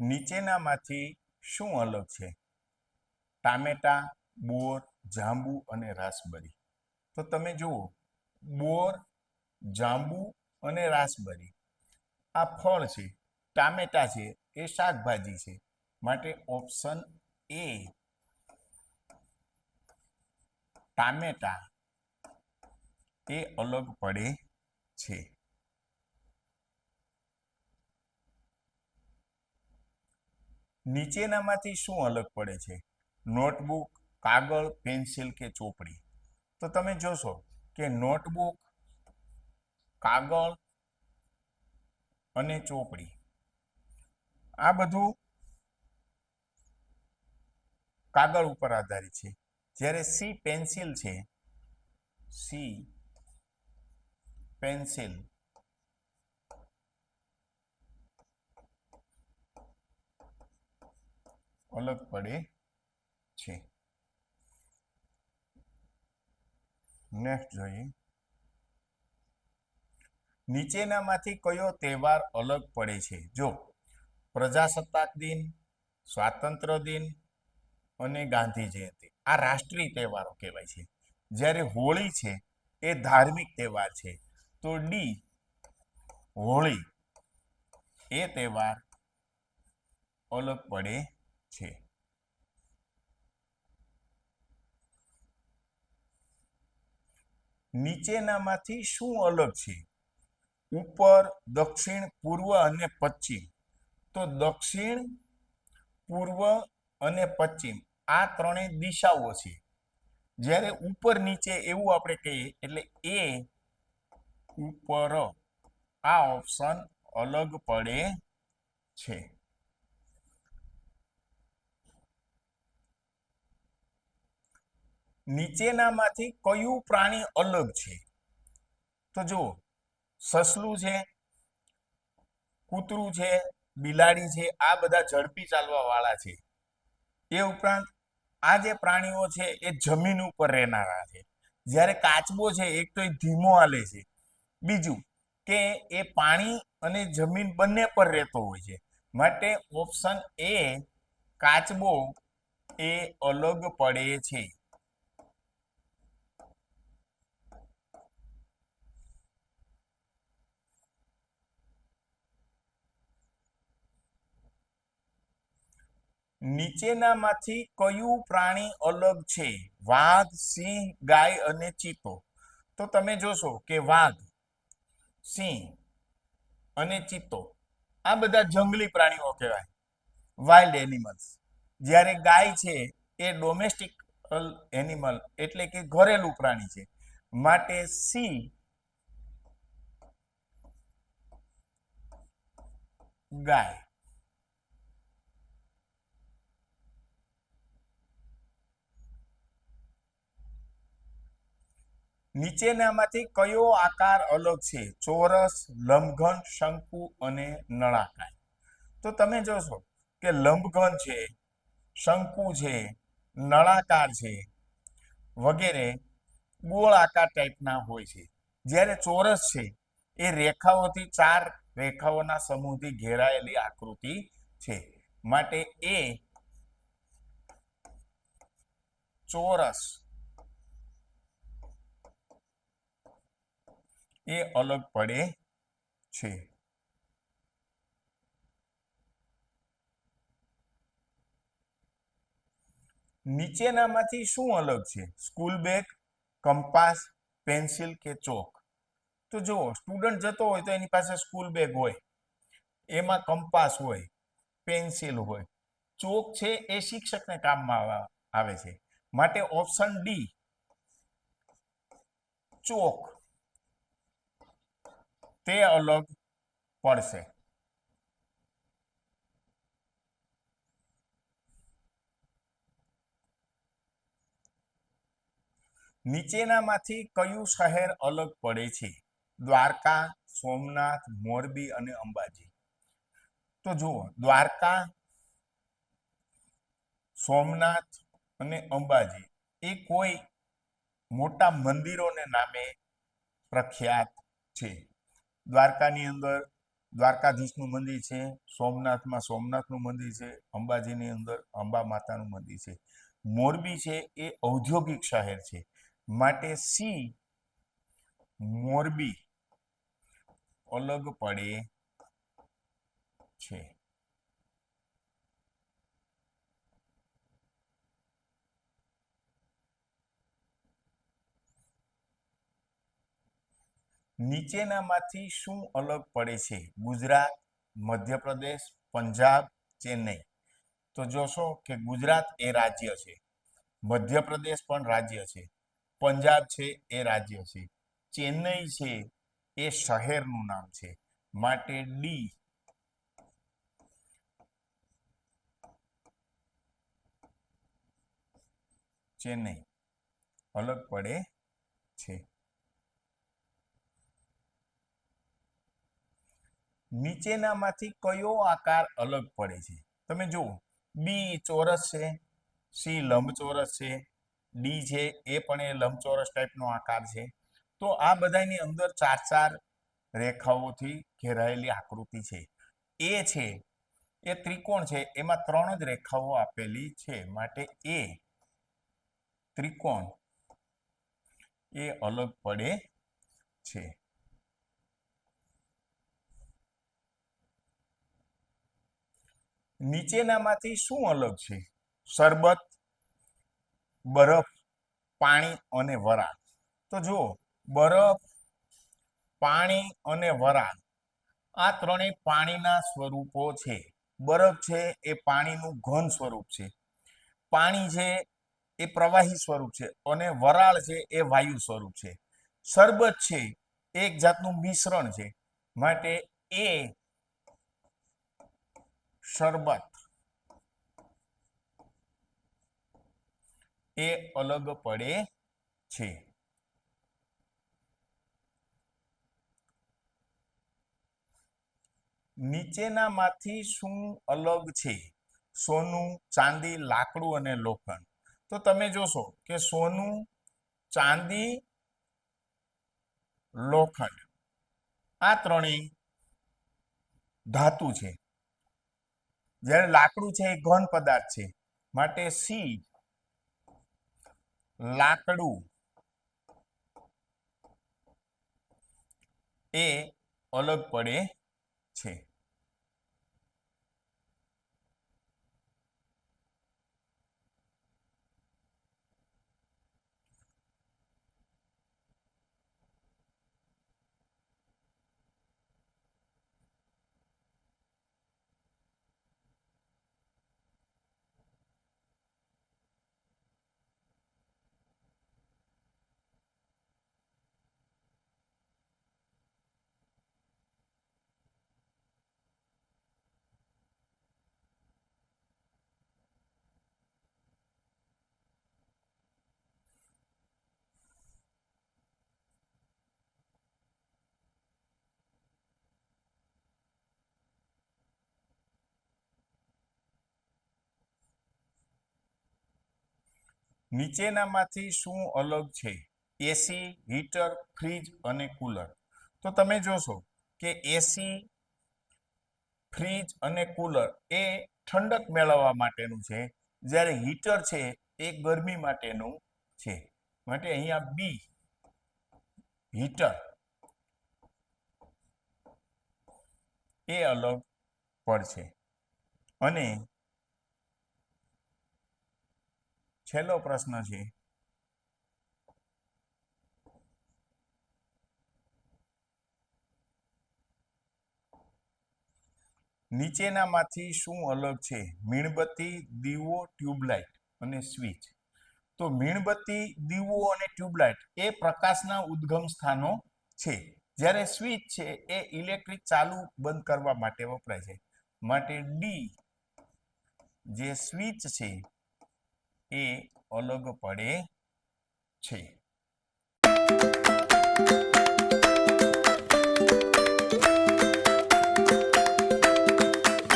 નીચેનામાંથી શું અલગ છે? ટામેટા, બોર, જાંબુ અને રાસબરી. તો તમે જુઓ, બોર, જાંબુ અને રાસબરી. આ ફળ છે, ટામેટા છે, એ શાકભાજી છે. માટે ઓપ્શન એ, ટામેટા એ અલગ પડે છે. નીચેનામાંથી શું અલગ પડે છે? નોટબુક, કાગળ, પેન્સિલ કે ચોપડી? તો તમે જોશો કે નોટબુક, કાગળ અને ચોપડી. આ બધું કાગળ ઉપર આધારિત છે. જ્યારે સી પેન્સિલ છે, સી પેન્સિલ અલગ પડે છે. નેક્સ્ટ જોઈએ. નીચેનામાંથી કયો તહેવાર અલગ પડે છે? જો, પ્રજાસત્તાક દિન સ્વાતંત્ર્ય દિન અને ગાંધી જયંતિ. આ રાષ્ટ્રીય તહેવારો કહેવાય છે. જ્યારે હોળી છે, એ ધાર્મિક તહેવાર છે. તો ડી હોળી. એ તહેવાર અલગ પડે છે. નીચેનામાંથી શું અલગ છે? ઉપર, દક્ષિણ, પૂર્વ અને પશ્ચિમ. તો દક્ષિણ, પૂર્વ અને પશ્ચિમ આ ત્રણેય દિશાઓ છે. જ્યારે ઉપર નીચે એવું આપણે કહીએ, એટલે એ ઉપર આ ઓપ્શન અલગ પડે છે. નીચેનામાંથી કયું પ્રાણી અલગ છે? તો જુઓ, સસલું છે, કૂતરું છે, બિલાડી છે, આ બધા ઝડપી ચાલવા વાળા છે. એ ઉપરાંત આ જે પ્રાણીઓ છે એ જમીન ઉપર રહેનારા છે. જ્યારે કાચબો છે, એક તો એ ધીમો હાલે છે. બીજું કે એ પાણી અને જમીન બંને પર રહેતો હોય છે. માટે ઓપ્શન એ કાચબો એ અલગ પડે છે. નીચેનામાંથી કયું પ્રાણી અલગ છે? વાઘ, સિંહ, ગાય અને ચિત્તો તો તમે જોશો કે વાઘ, સિંહ અને ચિત્તો આ બધા જંગલી પ્રાણીઓ કહેવાય. વાઇલ્ડ એનિમલ્સ જ્યારે ગાય છે, એ ડોમેસ્ટિક એનિમલ એટલે કે ઘરેલું પ્રાણી છે. માટે સી ગાય. નીચેનામાંથી કયો આકાર અલગ છે? ચોરસ, લંબઘન, શંકુ અને નળાકાર. તો તમે જોશો કે લંબઘન છે, શંકુ છે, નળાકાર છે, વગેરે ગોળ આકાર ટાઈપના હોય છે. જ્યારે ચોરસ છે, એ રેખાઓથી ચાર રેખાઓના સમૂહથી ઘેરાયેલી આકૃતિ છે. માટે એ ચોરસ એ અલગ પડે છે. નીચેનામાંથી શું અલગ છે? સ્કૂલ બેગ, કંપાસ, પેન્સિલ કે ચોક? તો જુઓ સ્ટુડન્ટ જતો હોય તો એની પાસે સ્કૂલ બેગ હોય, એમાં કંપાસ હોય, પેન્સિલ હોય. ચોક છે એ શિક્ષકને કામમાં આવે છે. માટે ઓપ્શન ડી, ચોક. તે અલગ પડશે. નીચેનામાંથી કયું શહેર અલગ પડે છે? દ્વારકા, સોમનાથ, મોરબી અને અંબાજી. તો જુઓ, દ્વારકા, સોમનાથ અને અંબાજી એ કોઈ મોટા મંદિરોને નામે પ્રખ્યાત છે. દ્વારકાની અંદર દ્વારકાધીશનું મંદિર છે, સોમનાથમાં સોમનાથનું મંદિર છે, અંબાજીની અંદર અંબા માતાનું મંદિર છે. મોરબી છે એ ઔદ્યોગિક શહેર છે. માટે સી મોરબી અલગ પડે છે. નીચેનામાંથી શું અલગ પડે છે? ગુજરાત, મધ્યપ્રદેશ, પંજાબ, ચેન્નઈ. તો જોશો કે ગુજરાત એ રાજ્ય છે. મધ્યપ્રદેશ પણ રાજ્ય છે. પંજાબ છે એ રાજ્ય છે. ચેન્નઈ છે એ શહેરનું નામ છે. માટે ડી ચેન્નઈ. અલગ પડે છે નીચેનામાંથી કયો આકાર અલગ પડે છે? તમે જુઓ બી ચોરસ છે સી લંબચોરસ છે ડી છે, એ પણ એ લંબચોરસ ટાઈપનો આકાર છે. તો આ બધાની અંદર ચાર ચાર રેખાઓથી ઘેરાયેલી આકૃતિ છે. એ છે, એ ત્રિકોણ છે, એમાં ત્રણ જ રેખાઓ આપેલી છે. માટે એ ત્રિકોણ એ અલગ પડે છે. નીચેનામાંથી શું અલગ છે? શરબત, બરફ, પાણી અને વરાળ. તો જુઓ, બરફ, પાણી અને વરાળ આ ત્રણેય પાણીના સ્વરૂપો છે. બરફ છે એ પાણીનું ઘન સ્વરૂપ છે. પાણી છે એ પ્રવાહી સ્વરૂપ છે અને વરાળ છે એ વાયુ સ્વરૂપ છે. શરબત છે એક જાતનું મિશ્રણ છે. માટે એ શરબત. એ અલગ પડે છે. નીચેનામાંથી શું અલગ છે? સોનું, ચાંદી, લાકડું અને લોખંડ. તો તમે જોશો કે સોનું, ચાંદી, લોખંડ આ ત્રણેય ધાતુ છે. જ્યારે લાકડું છે એ ઘન પદાર્થ છે. માટે સી લાકડું એ અલગ પડે છે. નીચેનામાંથી શું અલગ છે? એસી હીટર ફ્રીજ અને કુલર તો તમે જોશો કે એસી ફ્રીજ અને કુલર એ ઠંડક મેળવવા માટેનું છે. જ્યારે હીટર છે, એ ગરમી માટેનું છે. માટે અહીંયા બી હીટર એ અલગ પડશે અને છેલ્લો પ્રશ્ન છે. નીચેનામાંથી શું અલગ છે? મીણબત્તી, દીવો, ટ્યુબલાઇટ અને સ્વિચ. તો મીણબત્તી, દીવો અને ટ્યુબલાઇટ એ પ્રકાશના ઉદ્ગમ સ્થાનો છે. જ્યારે સ્વિચ છે એ ઇલેક્ટ્રિક ચાલુ બંધ કરવા માટે વપરાય છે. માટે ડી જે સ્વિચ છે એ અલગ પડે છે.